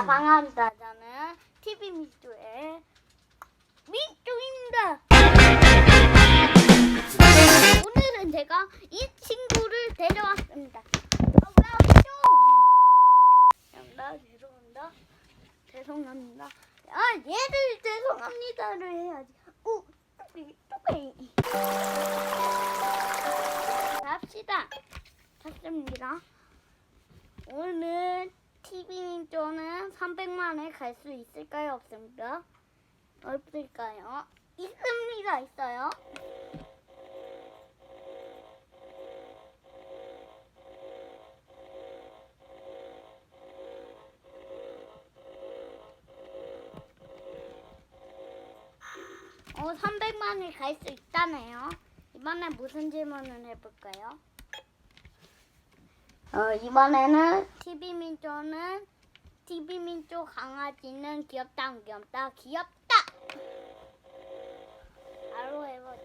반갑습니다. 저는 TV 미주의 미주입니다. 오늘은 제가 이 친구를 데려왔습니다. 아, 왜 왔죠? 나 죄송합니다. 죄송합니다. 아, 얘를 죄송합니다를 해야지. 오, 뚝배기, 뚝배기. 갑시다. 탔습니다. 오늘 TV 쪽은 300만에 갈 수 있을까요? 없습니까? 없을까요? 있습니다. 있어요. 어, 300만을 갈 수 있다네요. 이번에 무슨 질문을 해볼까요? 어, 이번에는 TV 민초는 TV 민초 강아지는 귀엽다 안 귀엽다? 귀엽다! 바로 해보자.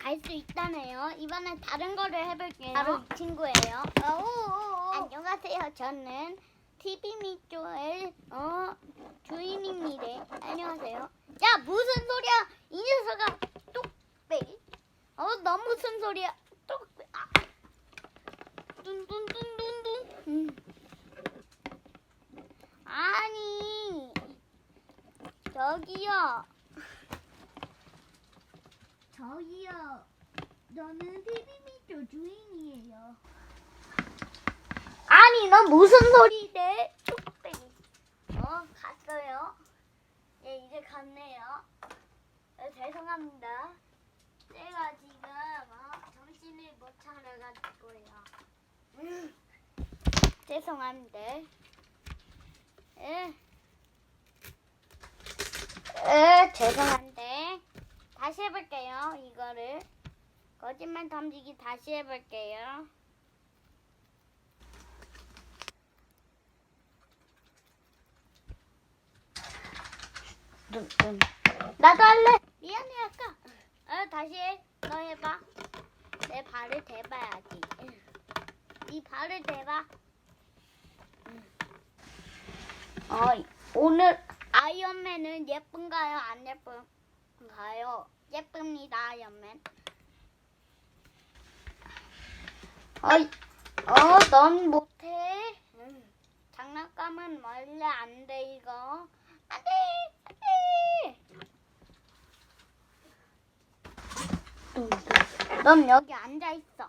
갈 수 있다네요. 이번엔 다른 거를 해볼게요. 바로 이 친구예요. 안녕하세요. 저는 TV 민초의 어 주인입니다. 안녕하세요. 야 무슨 소리야? 이 녀석아 뚝배기. 어너 무슨 소리야? 뚝배. 아. 뚠뚠뚠뚠뚠. 음. 아니 저기요. 저기요. TV 민초 주인이에요. 아니 너 무슨 소리래? 갔어요. 예 이제 갔네요. 어, 죄송합니다. 제가 지금 어, 정신을 못 차려가지고요. 음, 죄송합니다. 예. 에, 죄송한데 다시 해볼게요. 이거를 거짓말 탐지기 다시 해볼게요. 나도 할래. 미안해 아까. 어 다시 해. 너 해봐. 내 발을 대봐야지. 네 발을 대봐. 어 오늘 아이언맨은 예쁜가요? 안 예쁜가요? 예쁩니다 아이언맨. 어이, 어, 넌 못해. 응. 장난감은 원래 안 돼 이거. 안 돼, 안 돼. 넌 여기 앉아 있어.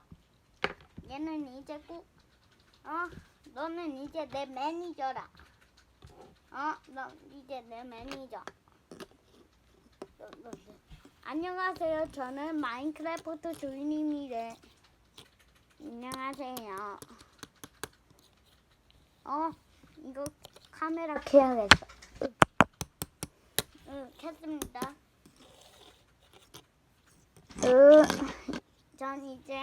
얘는 이제 꼭, 어, 너는 이제 내 매니저라. 어, 너 이제 내 매니저. 너, 너, 너. 안녕하세요. 저는 마인크래프트 주인입니다. 안녕하세요. 어, 이거 카메라 켜야겠어. 응, 켰습니다. 으, 전 이제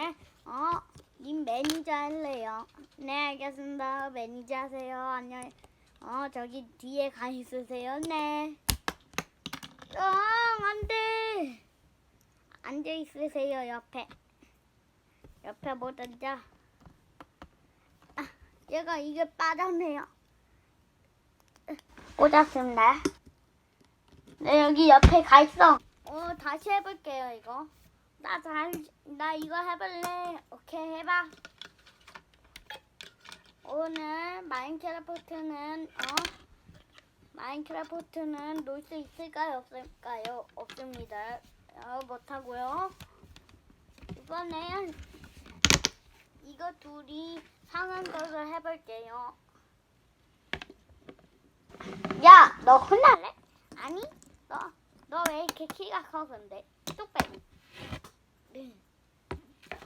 어, 님 매니저 할래요. 네, 알겠습니다. 매니저 하세요. 안녕. 어, 저기 뒤에 가 있으세요. 네. 어, 안 돼. 앉아 있으세요, 옆에. 옆에 못 앉아. 아, 얘가 이게 빠졌네요. 꽂았습니다. 네, 여기 옆에 가 있어. 어, 다시 해볼게요, 이거. 나 잘, 나 이거 해볼래. 오케이, 해봐. 오늘 마인크래프트는, 어? 마인크래프트는 놀 수 있을까요? 없을까요? 없습니다. 어, 못하고요. 이번엔 이거 둘이 상한 것을 해볼게요. 야, 너 혼날래? 아니, 너, 너 왜 이렇게 키가 커, 근데? 뚝배기. 네.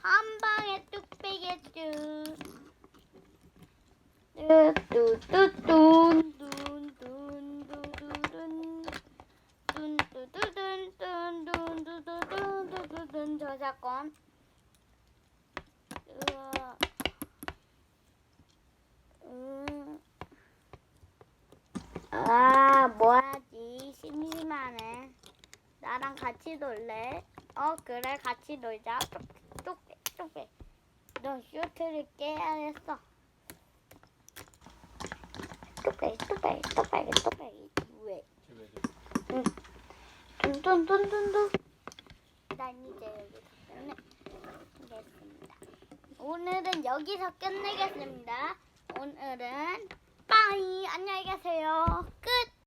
한 방에 뚝배기 쭉. 뚜뚜뚜뚜 뚠뚠뚠뚠뚠뚠뚠뚠뚠뚠뚠뚠뚠뚠뚠 저작권. 아, 뭐하지? 심심하네. 나랑 같이 놀래? 어 그래 같이 놀자. 똑똑 똑똑. 너 슈트를 깨야겠어. 똑똑 똑똑 똑똑 똑똑. 왜? 집에 둔둔둔둔둔. 난 이제 여기서 끝내겠습니다. 오늘은 여기서 끝내겠습니다. 오늘은 빠이 안녕히 계세요. 끝.